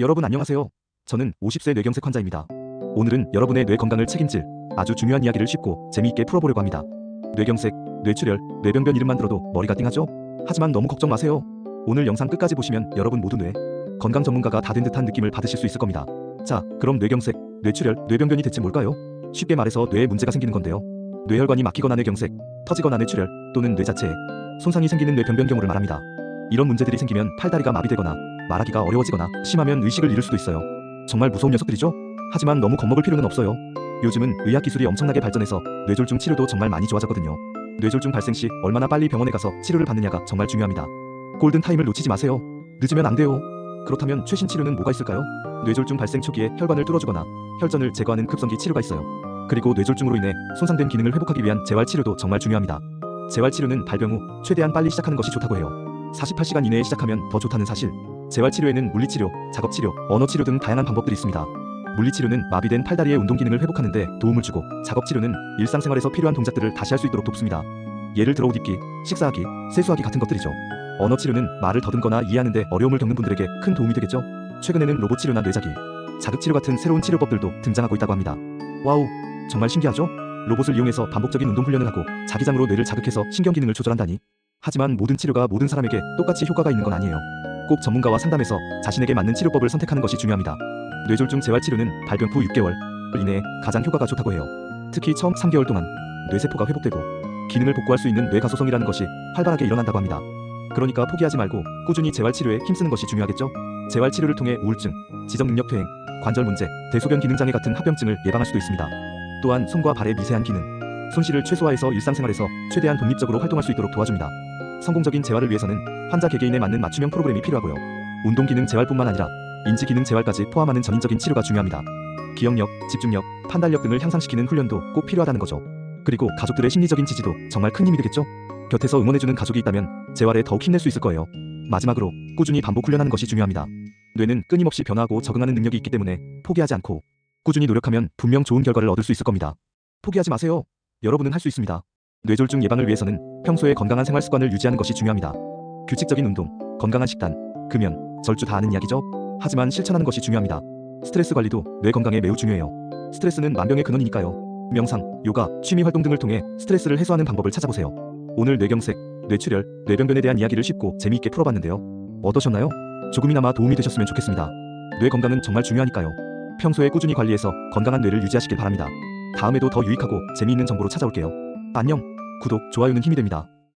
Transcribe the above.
여러분 안녕하세요. 저는 50세 뇌경색 환자입니다. 오늘은 여러분의 뇌 건강을 책임질 아주 중요한 이야기를 쉽고 재미있게 풀어보려고 합니다. 뇌경색, 뇌출혈, 뇌병변 이름만 들어도 머리가 띵하죠? 하지만 너무 걱정 마세요. 오늘 영상 끝까지 보시면 여러분 모두 뇌 건강 전문가가 다 된 듯한 느낌을 받으실 수 있을 겁니다. 자, 그럼 뇌경색, 뇌출혈, 뇌병변이 대체 뭘까요? 쉽게 말해서 뇌에 문제가 생기는 건데요. 뇌혈관이 막히거나 뇌경색, 터지거나 뇌출혈 또는 뇌 자체에 손상이 생기는 뇌병변 경우를 말합니다. 이런 문제들이 생기면 팔다리가 마비되거나 말하기가 어려워지거나 심하면 의식을 잃을 수도 있어요. 정말 무서운 녀석들이죠? 하지만 너무 겁먹을 필요는 없어요. 요즘은 의학 기술이 엄청나게 발전해서 뇌졸중 치료도 정말 많이 좋아졌거든요. 뇌졸중 발생 시 얼마나 빨리 병원에 가서 치료를 받느냐가 정말 중요합니다. 골든 타임을 놓치지 마세요. 늦으면 안 돼요. 그렇다면 최신 치료는 뭐가 있을까요? 뇌졸중 발생 초기에 혈관을 뚫어주거나 혈전을 제거하는 급성기 치료가 있어요. 그리고 뇌졸중으로 인해 손상된 기능을 회복하기 위한 재활 치료도 정말 중요합니다. 재활 치료는 발병 후 최대한 빨리 시작하는 것이 좋다고 해요. 48시간 이내에 시작하면 더 좋다는 사실. 재활 치료에는 물리치료, 작업치료, 언어치료 등 다양한 방법들이 있습니다. 물리치료는 마비된 팔다리의 운동 기능을 회복하는데 도움을 주고 작업치료는 일상생활에서 필요한 동작들을 다시 할 수 있도록 돕습니다. 예를 들어 옷 입기, 식사하기, 세수하기 같은 것들이죠. 언어치료는 말을 더듬거나 이해하는데 어려움을 겪는 분들에게 큰 도움이 되겠죠. 최근에는 로봇 치료나 뇌자기, 자극치료 같은 새로운 치료법들도 등장하고 있다고 합니다. 와우, 정말 신기하죠? 로봇을 이용해서 반복적인 운동 훈련을 하고 자기장으로 뇌를 자극해서 신경 기능을 조절한다니. 하지만 모든 치료가 모든 사람에게 똑같이 효과가 있는 건 아니에요. 꼭 전문가와 상담해서 자신에게 맞는 치료법을 선택하는 것이 중요합니다. 뇌졸중 재활 치료는 발병 후 6개월 이내에 가장 효과가 좋다고 해요. 특히 처음 3개월 동안 뇌세포가 회복되고 기능을 복구할 수 있는 뇌가소성이라는 것이 활발하게 일어난다고 합니다. 그러니까 포기하지 말고 꾸준히 재활 치료에 힘쓰는 것이 중요하겠죠? 재활 치료를 통해 우울증, 지적 능력 퇴행, 관절 문제, 대소변 기능 장애 같은 합병증을 예방할 수도 있습니다. 또한 손과 발의 미세한 기능, 손실을 최소화해서 일상생활에서 최대한 독립적으로 활동할 수 있도록 도와줍니다. 성공적인 재활을 위해서는 환자 개개인에 맞는 맞춤형 프로그램이 필요하고요. 운동 기능 재활뿐만 아니라 인지 기능 재활까지 포함하는 전인적인 치료가 중요합니다. 기억력, 집중력, 판단력 등을 향상시키는 훈련도 꼭 필요하다는 거죠. 그리고 가족들의 심리적인 지지도 정말 큰 힘이 되겠죠? 곁에서 응원해주는 가족이 있다면 재활에 더욱 힘낼 수 있을 거예요. 마지막으로 꾸준히 반복 훈련하는 것이 중요합니다. 뇌는 끊임없이 변화하고 적응하는 능력이 있기 때문에 포기하지 않고 꾸준히 노력하면 분명 좋은 결과를 얻을 수 있을 겁니다. 포기하지 마세요. 여러분은 할 수 있습니다. 뇌졸중 예방을 위해서는 평소에 건강한 생활 습관을 유지하는 것이 중요합니다. 규칙적인 운동, 건강한 식단, 금연, 절주 다 아는 이야기죠. 하지만 실천하는 것이 중요합니다. 스트레스 관리도 뇌 건강에 매우 중요해요. 스트레스는 만병의 근원이니까요. 명상, 요가, 취미 활동 등을 통해 스트레스를 해소하는 방법을 찾아보세요. 오늘 뇌경색, 뇌출혈, 뇌병변에 대한 이야기를 쉽고 재미있게 풀어봤는데요. 어떠셨나요? 조금이나마 도움이 되셨으면 좋겠습니다. 뇌 건강은 정말 중요하니까요. 평소에 꾸준히 관리해서 건강한 뇌를 유지하시길 바랍니다. 다음에도 더 유익하고 재미있는 정보로 찾아올게요. 안녕. 구독, 좋아요는 힘이 됩니다.